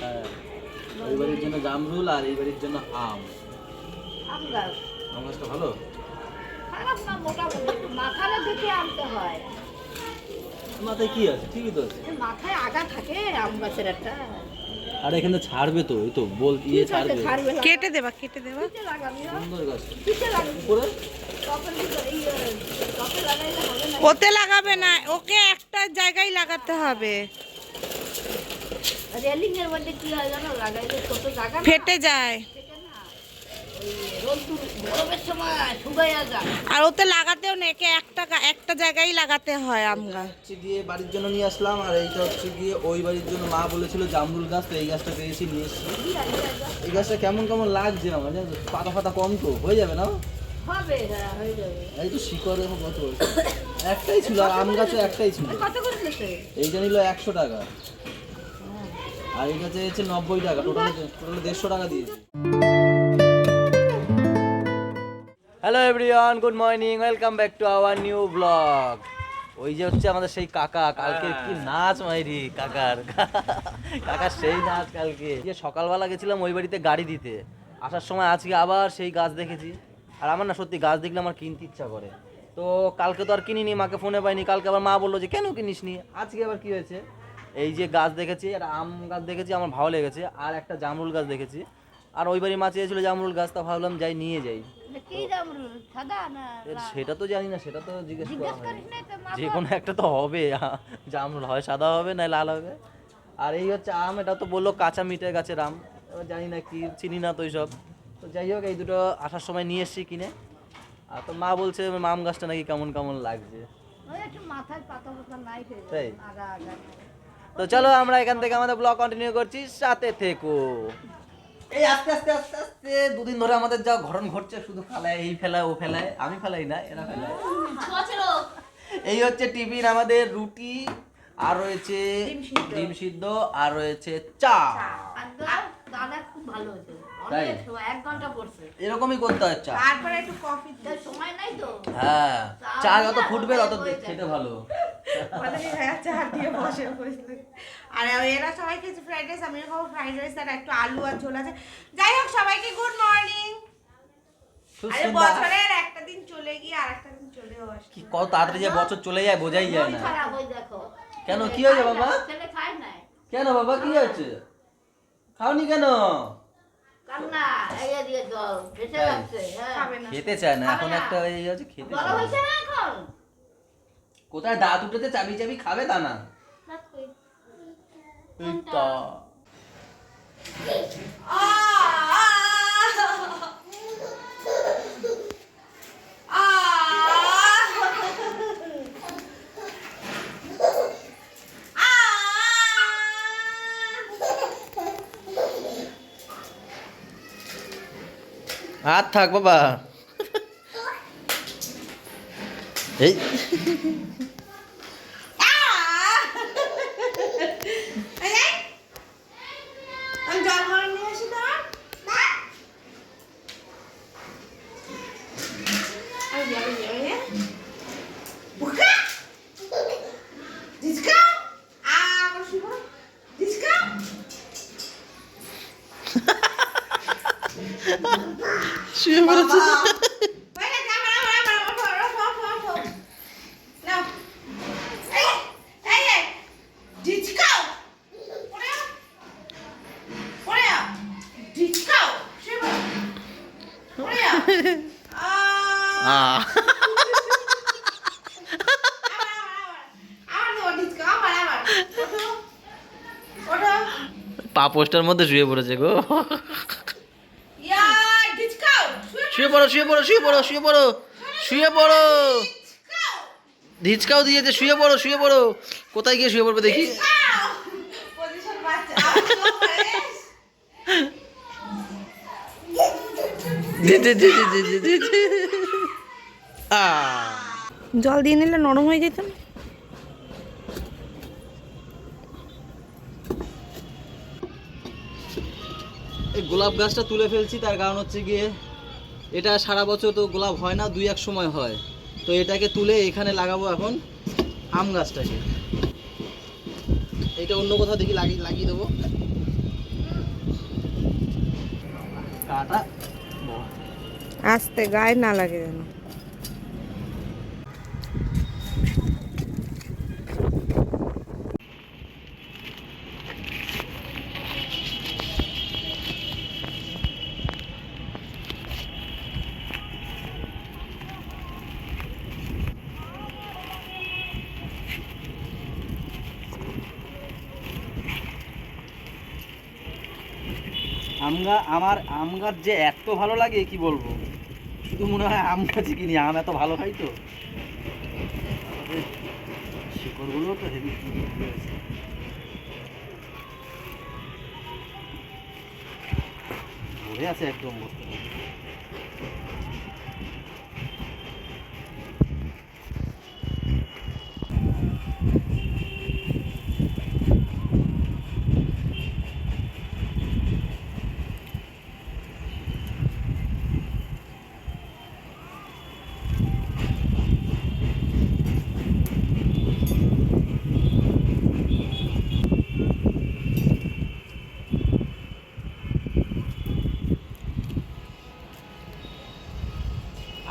হ্যাঁ। ওই বাড়ির জন্য জামরুল আর এই বাড়ির জন্য আম। আম গাছ আম গাছটা ভালো? খারাপ না মোটামুটি মাথাটা দেখে আনতে হয়। মাথায় কি আছে? ঠিকই তো আছে। মাথায় আগা থাকে আম গাছের একটা। আর এখানে ছাড়বে তো এই তো বল ইয়ে ছাড়বে? কেটে দেবা কেটে দেবা? সুন্দর গাছ? উপরে। ওতে লাগাবে না ওকে একটা জায়গায় লাগাতে হবে। রেলিং এর মধ্যে কি হয় জানো? লাগাইলে ছোট জায়গা ফেটে যায়। আর ওতে লাগাতেও না একে একটা একটা জায়গায় লাগাতে হয় আম গাছ। হচ্ছে গিয়ে বাড়ির জন্য নিয়ে আসলাম আর এইটা হচ্ছে গিয়ে ওই বাড়ির জন্য মা বলেছিল জামরুল গাছ তো এই গাছটা পেয়েছি নিয়ে এসেছি। এই গাছটা কেমন কেমন লাগছে আমার জানো পাতা ফাতা কম তো হয়ে যাবে না? হবে হ্যাঁ, হয়ে যাবে। এই তো শিকড়ে কত একটাই ছিল আর আম গাছও একটাই ছিল। এইটা নিল একশো টাকা। আর এই গাছে হচ্ছে নব্বই টাকা টোটাল টোটাল দেড়শো টাকা দিয়েছি। Hello everyone good morning welcome back to our new blog ওই যে হচ্ছে আমাদের সেই কাকা কালকে কি নাচ মাইরি কাকার? কাকার সেই নাচ কালকে। যে সকালবেলা গেছিলাম ওই বাড়িতে গাড়ি দিতে। আসার সময় আজকে আবার সেই গাছ দেখেছি। আর আমার না সত্যি গাছ দেখলে আমার কিনতে ইচ্ছা করে। তো কালকে তো আর কিনিনি মাকে ফোনে পাইনি। কালকে আবার মা বলল যে কেন কিনিস নি আজকে আবার কি হয়েছে? এই যে গাছ দেখেছি আর আম গাছ দেখেছি আমার ভালো লেগেছে। আর একটা জামরুল গাছ দেখেছি। আর ওই বাড়ি মাছ চেয়েছিল জামরুল গাছ তা ভাবলাম যাই নিয়ে যাই? সেটা তো জানি না সেটা তো জিজ্ঞেস করা হয়নি। যে কোনো একটা তো হবে জামরুল হয় সাদা হবে না লাল হবে। আর এই হচ্ছে আম এটা তো বলল কাঁচা মিটের গাছের আম। জানি না কি চিনি না তো সব তো যাই হোক এই দুটো আসার সময় নিয়ে এসেছি কিনে। আর তো মা বলছে আম গাছটা নাকি কেমন কেমন লাগছে। মাথায় পাতা পাতা নাই তাই? তো চলো আমরা এখান থেকে আমাদের ব্লগ কন্টিনিউ করছি সাথে থেকো। এই আস্তে আস্তে আস্তে আস্তে দুদিন ধরে আমাদের যা ঘটন ঘটছে শুধু ফেলায় এই ফেলায় ও ফেলায় আমি ফেলাই না এরা ফেলায়। এই হচ্ছে টিফিন আমাদের রুটি আর রয়েছে ডিম সিদ্ধ। আর রয়েছে চা। দাদা খুব ভালো হয়েছে তাই? এক ঘণ্টা পড়ছে এরকমই করতে হয় চা। তারপরে একটু কফি সময় নাই তো? হ্যাঁ। চা যত ফুটবে তত খেতে যায়। খেতে ভালো চা দিয়ে বসে বসে। আর এরা সবাই খেয়েছে ফ্রাইড রাইস আমি খাব ফ্রাইড রাইস আর একটু আলু আর ঝোল আছে। যাই হোক সবাইকে গুড মর্নিং আরে বছরের একটা দিন চলে গিয়ে আর একটা দিন চলেও আসে। কি কত তাড়াতাড়ি যে বছর চলে যায় বোঝাই যায় না। কেন, কি হয়েছে বাবা? কেন বাবা কি হচ্ছে খাওনি কেন? হ্যাঁ। খেতে চায় না এখন একটা খেতে চায় না এখন? কোথায় দাঁত উঠেছে চাবি চাবি খাবে তা না? আর থাক বাবা। এই আমি জল ভরে নিয়ে আসি আমার ওঠো। ওঠো পা পোস্টার মধ্যে শুয়ে পড়েছে গো। শুয়ে পড়ো শুয়ে পড়ো শুয়ে পড়ো শুয়ে পড়ো শুয়ে পড়ো। ধিচকাও দিয়েছে শুয়ে পড়ো শুয়ে পড়ো। কোথায় গিয়ে শুয়ে পড়বে দেখি। জল দিয়ে নিলে নরম হয়ে যেত গোলাপ গাছটা তুলে ফেলছি, তার কারণ হচ্ছে গিয়ে এটা সারা বছর তো গোলাপ হয় না, দুই এক সময় হয়। তো এটাকে তুলে এখানে লাগাবো এখন আম গাছটাকে। এটা অন্য কোথাও দেখি লাগিয়ে লাগিয়ে দেবো। আস্তে, গায়ে না লাগে যেন। আম গা আমার আম গাছ যে এত ভালো লাগে, কি বলব? শুধু মনে হয় আম গাছই কিনি, আম এত ভালো খাই তো। শিকড়গুলো তো হেভি ভরে আছে একদম বস্তু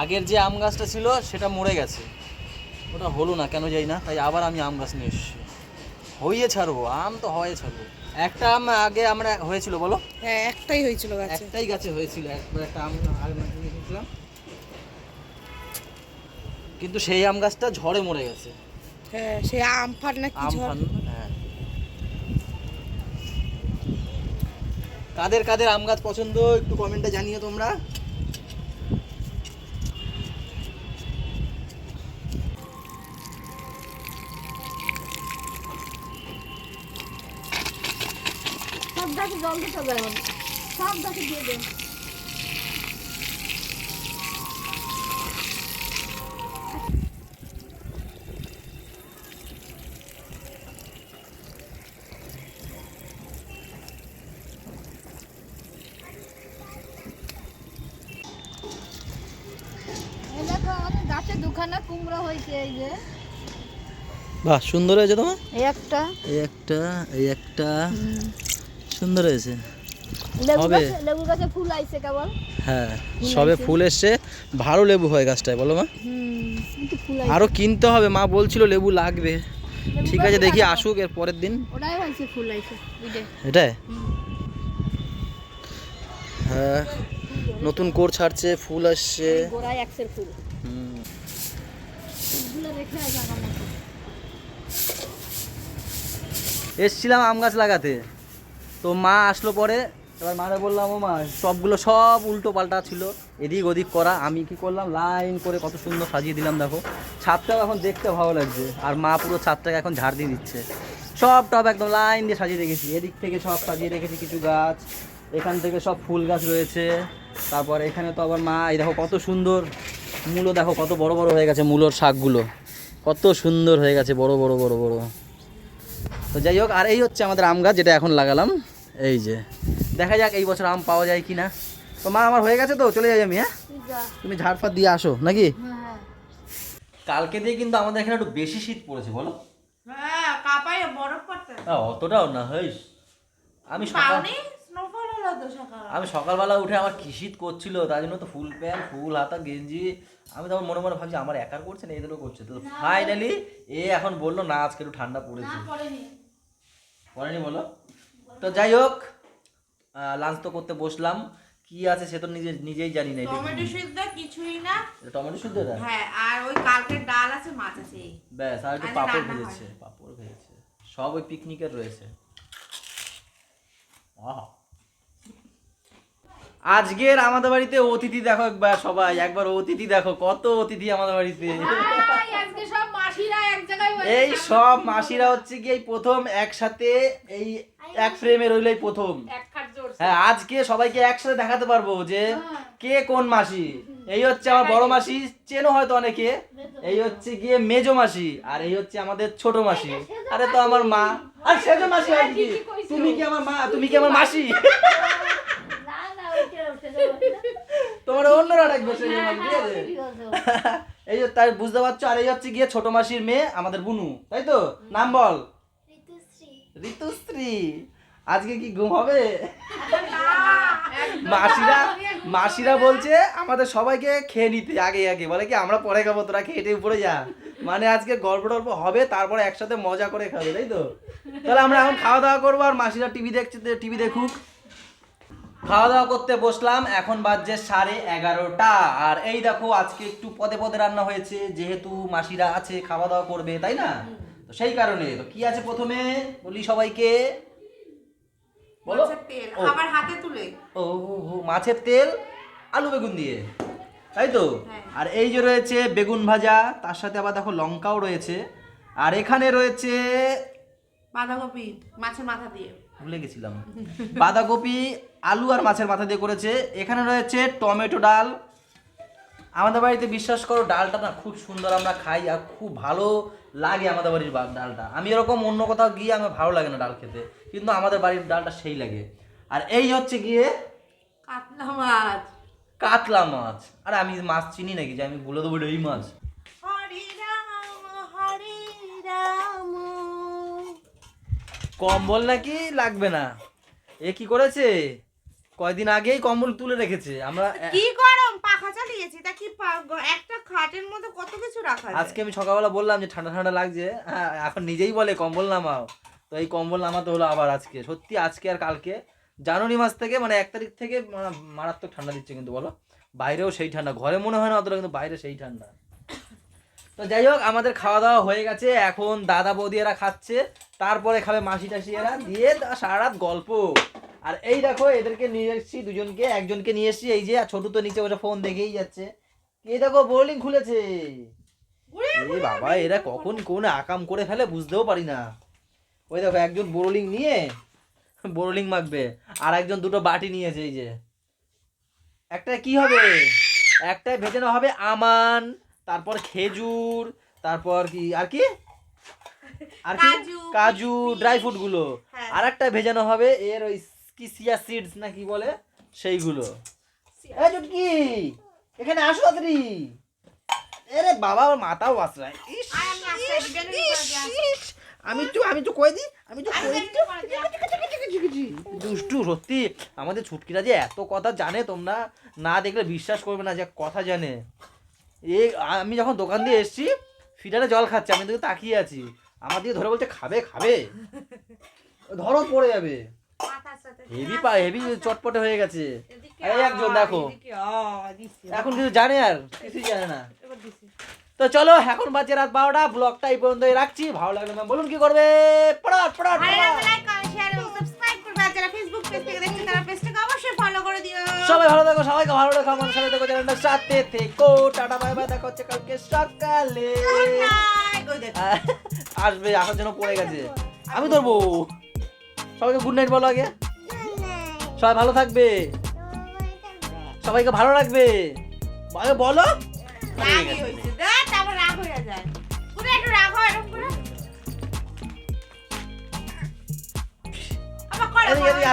আগের যে আম গাছটা ছিল সেটা মরে গেছে। ওটা হলো না কেন যাই না তাই আবার আমি আম গাছ নিয়ে এসেছি। হইয়ে ছাড়বো আম তো হয়ে ছাড়বো। একটা আম আগে আমরা হয়েছিল বলো? হ্যাঁ একটাই হয়েছিল গাছে। একটাই গাছে হয়েছিল একবার একটা আম আগে মাঠে কিন্তু সেই আম গাছটা ঝড়ে মরে গেছে। হ্যাঁ সে আম ফাট না কি ঝড়? হ্যাঁ। কাদের কাদের আম গাছ পছন্দ একটু কমেন্টে জানিও তোমরা। গাছে জল দিতে এখন। সব গাছে দিয়ে দেন গাছে দুখানা কুমড়া হয়েছে এই যে। বাহ সুন্দর হয়েছে তোমার? এই একটা। এই একটা এই একটা। সুন্দর হয়েছে। লেবু হবে। গাছে লেবু গাছে ফুল আইছে কেবল। হ্যাঁ সবে ফুল এসছে। ভালো লেবু হয় গাছটায় বলো মা। আরও কিনতে হবে মা বলছিল লেবু লাগবে। ঠিক আছে দেখি আসুক এর পরের দিন। ওটাই হয়েছে ফুল আইছে এটাই? হ্যাঁ নতুন কোর ছাড়ছে ফুল আসছে। গোড়ায় একসের ফুল। হুম। এসছিলাম আম গাছ লাগাতে। তো মা আসলো পরে, এবার মারে বললাম, ও মা, সবগুলো সব উল্টো পাল্টা ছিল, এদিক ওদিক করা। আমি কি করলাম, লাইন করে কত সুন্দর সাজিয়ে দিলাম, দেখো। ছাদটাও এখন দেখতে ভালো লাগছে, আর মা পুরো ছাদটাকে এখন ঝাড় দিয়ে দিচ্ছে। সব টব একদম লাইন দিয়ে সাজিয়ে রেখেছি, এদিক থেকে সব সাজিয়ে রেখেছি কিছু গাছ, এখান থেকে সব ফুল গাছ রয়েছে। তারপর এখানে তো আবার মা, এই দেখো কত সুন্দর মূলো, দেখো কত বড় বড় হয়ে গেছে মূলোর শাকগুলো, কত সুন্দর হয়ে গেছে, বড় বড় বড় বড়। তো যাই হোক আর এই হচ্ছে আমাদের আম গাছ যেটা এখন লাগালাম। এই যে দেখা যাক এই বছর আম পাওয়া যায় কি না তো মা আমার হয়ে গেছে তো চলে যাই আমি হ্যাঁ? তুমি ঝাড়ফাড় দিয়ে আসো নাকি? হ্যাঁ। হ্যাঁ কালকে দিয়ে কিন্তু আমাদের এখানে একটু বেশি শীত পড়েছে বলো। হ্যাঁ বরফ পড়তে। অতটাও না হইস। আমি সকাল আমি সকালবেলা উঠে আমার কি শীত করছিল তার জন্য তো ফুল প্যান্ট ফুল হাতা গেঞ্জি। আমি তখন মনে মনে ভাবছি আমার একার করছে না এদেরও করছে। তো ফাইনালি এ এখন বলল না আজকে একটু ঠান্ডা পড়েছে। পড়েনি বলো? তো যাই হোক লাঞ্চ তো করতে বসলাম। কি আছে সে তো নিজে নিজেই জানি না টমেটো সিদ্ধ কিছুই না। টমেটো সিদ্ধ হ্যাঁ আর ওই কালকে ডাল আছে মাছ আছে। ব্যাস আর একটু পাপড় ভেজেছে পাপড় ভেজেছে। সব ওই পিকনিকের রয়েছে। আহা। আজকের আমাদের বাড়িতে অতিথি দেখো একবার সবাই একবার অতিথি দেখো কত অতিথি আমাদের বাড়িতে। এই সব মাসিরা হচ্ছে কি এই প্রথম একসাথে এই এক ফ্রেমে রইল এই প্রথম। হ্যাঁ আজকে সবাইকে একসাথে দেখাতে পারব যে কে কোন মাসি। এই হচ্ছে আমার বড় মাসি চেনো হয়তো অনেকে। এই হচ্ছে গিয়ে মেজো মাসি আর এই হচ্ছে আমাদের ছোট মাসি। আরে তো আমার মা। আর সেজো মাসি হয় কি? তুমি কি আমার মা? তুমি কি আমার মাসি? তোমার অন্যরা ডাকবে সেজো মাসি ঠিক আছে? এই যে তাই বুঝতে পারছ আর এই হচ্ছে গিয়ে ছোট মাসির মেয়ে আমাদের বুনু তাই তো? নাম বল। ঋতুশ্রী। আজকে কি ঘুম হবে? মাসিরা মাসিরা বলছে আমাদের সবাইকে খেয়ে নিতে আগে আগে। বলে কি আমরা পরে খাব তোরা খেটে উপরে যা। মানে আজকে গল্প টল্প হবে তারপরে একসাথে মজা করে খাবে তাই তো? তাহলে আমরা এখন খাওয়া দাওয়া করব আর মাসিরা টিভি দেখছে টিভি দেখুক। খাওয়া দাওয়া করতে বসলাম এখন বাজছে সাড়ে এগারোটা। আর এই দেখো আজকে একটু পদে পদে রান্না হয়েছে যেহেতু মাসিরা আছে খাওয়া দাওয়া করবে তাই না? তো সেই কারণে তো কি আছে প্রথমে? বলি সবাইকে। বলো। হাতে তুলে। ও মাছের তেল আলু বেগুন দিয়ে। তাই তো? হ্যাঁ। আর এই যে রয়েছে বেগুন ভাজা তার সাথে আবার দেখো লঙ্কাও রয়েছে। আর এখানে রয়েছে বাঁধাকপি মাছের মাথা দিয়ে। ভুলে গেছিলাম। বাঁধাকপি আলু আর মাছের মাথা দিয়ে করেছে। এখানে রয়েছে টমেটো ডাল। আমাদের বাড়িতে বিশ্বাস করো ডালটা না খুব সুন্দর আমরা খাই আর খুব ভালো লাগে আমাদের বাড়ির ডালটা। আমি এরকম অন্য কোথাও গিয়ে আমার ভালো লাগে না ডাল খেতে কিন্তু আমাদের বাড়ির ডালটা সেই লাগে। আর এই হচ্ছে গিয়ে কাতলা মাছ। কাতলা মাছ। আরে আমি মাছ চিনি নাকি? যে আমি বলে দেবো এই মাছ। কম্বল নাকি লাগবে না? এ কি করেছে? কয়দিন আগেই কম্বল তুলে রেখেছে। আমরা কি গরম? পাখা চালিয়েছি। তা কি একটা খাটের মধ্যে কত কিছু রাখা আজকে আমি সকালবেলা বললাম যে ঠান্ডা ঠান্ডা লাগছে। হ্যাঁ এখন নিজেই বলে কম্বল নামাও। তো এই কম্বল নামাতে হলো আবার আজকে। সত্যি আজকে আর কালকে। জানুয়ারি মাস থেকে মানে এক তারিখ থেকে মারাত্মক ঠান্ডা দিচ্ছে কিন্তু বলো। বাইরেও সেই ঠান্ডা। ঘরে মনে হয় না অতটা কিন্তু বাইরে সেই ঠান্ডা। তো যাই হোক আমাদের খাওয়া দাওয়া হয়ে গেছে। এখন দাদা বৌদি এরা খাচ্ছে। তারপরে খাবে মাসি টাসি এরা। দিয়ে তা সারা রাত গল্প। আর এই দেখো এদেরকে নিয়ে এসেছি দুজনকে। একজনকে নিয়ে এসেছি। এই যে আর ছোটু তো নিচে বসে ফোন দেখেই যাচ্ছে। এই দেখো বোলিং খুলেছে। এ বাবা এরা কখন কোন আকাম করে ফেলে বুঝতেও পারি না। ওই দেখো একজন বোরোলিং নিয়ে বোরোলিং মাখবে। আর একজন দুটো বাটি নিয়েছে এই যে। একটা কি হবে? একটাই ভেজানো হবে আমান। তারপর খেজুর তারপর কি আর কি? আর কি? কাজু, ড্রাই ফ্রুটগুলো। হ্যাঁ। আর একটা ভেজানো হবে এর ওই কি সিয়া সিডস না কি বলে? সেইগুলো। এই চুটকি এখানে আসো তাড়াতাড়ি। এরে বাবা আমার মাথাও আসরায় ইস, আমি তো আমি তো কই দি আমি তো কই। দুষ্টু সত্যি। আমাদের ছুটকিরা যে এত কথা জানে তোমরা না দেখলে বিশ্বাস করবে না যে কথা জানে। এই আমি যখন দোকান দিয়ে এসেছি ফিটারে জল খাচ্ছে আমি তোকে তাকিয়ে আছি। আমার দিকে ধরে বলছে খাবে খাবে? ধরো পড়ে যাবে। হেভি পা হেভি চটপটে হয়ে গেছে। একজন দেখো। এখন কিছু জানে আর? কিছুই জানে না। তো চলো এখন বাজে রাত বারোটা ব্লগটা এই পর্যন্তই রাখছি। ভালো লাগলে ম্যাম বলুন কি করবে? পড়াট পড়াট দিও। সবাই ভালো থাকো সবাইকে ভালো রাখো আমার সাথে দেখো চ্যানেলটার সাথে থেকো। টাটা বাই বাই দেখা হচ্ছে কালকে সকালে। আসবে আসার জন্য পড়ে গেছে। আমি ধরবো। সবাইকে গুড নাইট বলো আগে। সবাই ভালো থাকবে। সবাইকে ভালো রাখবে। আগে বলো।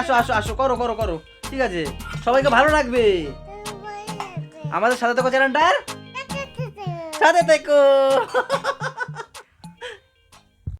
আসো আসো আসো করো করো করো। ঠিক আছে। সবাইকে ভালো রাখবে আমাদের সাথে থেকো চ্যানেলটার। সাথে থেকো।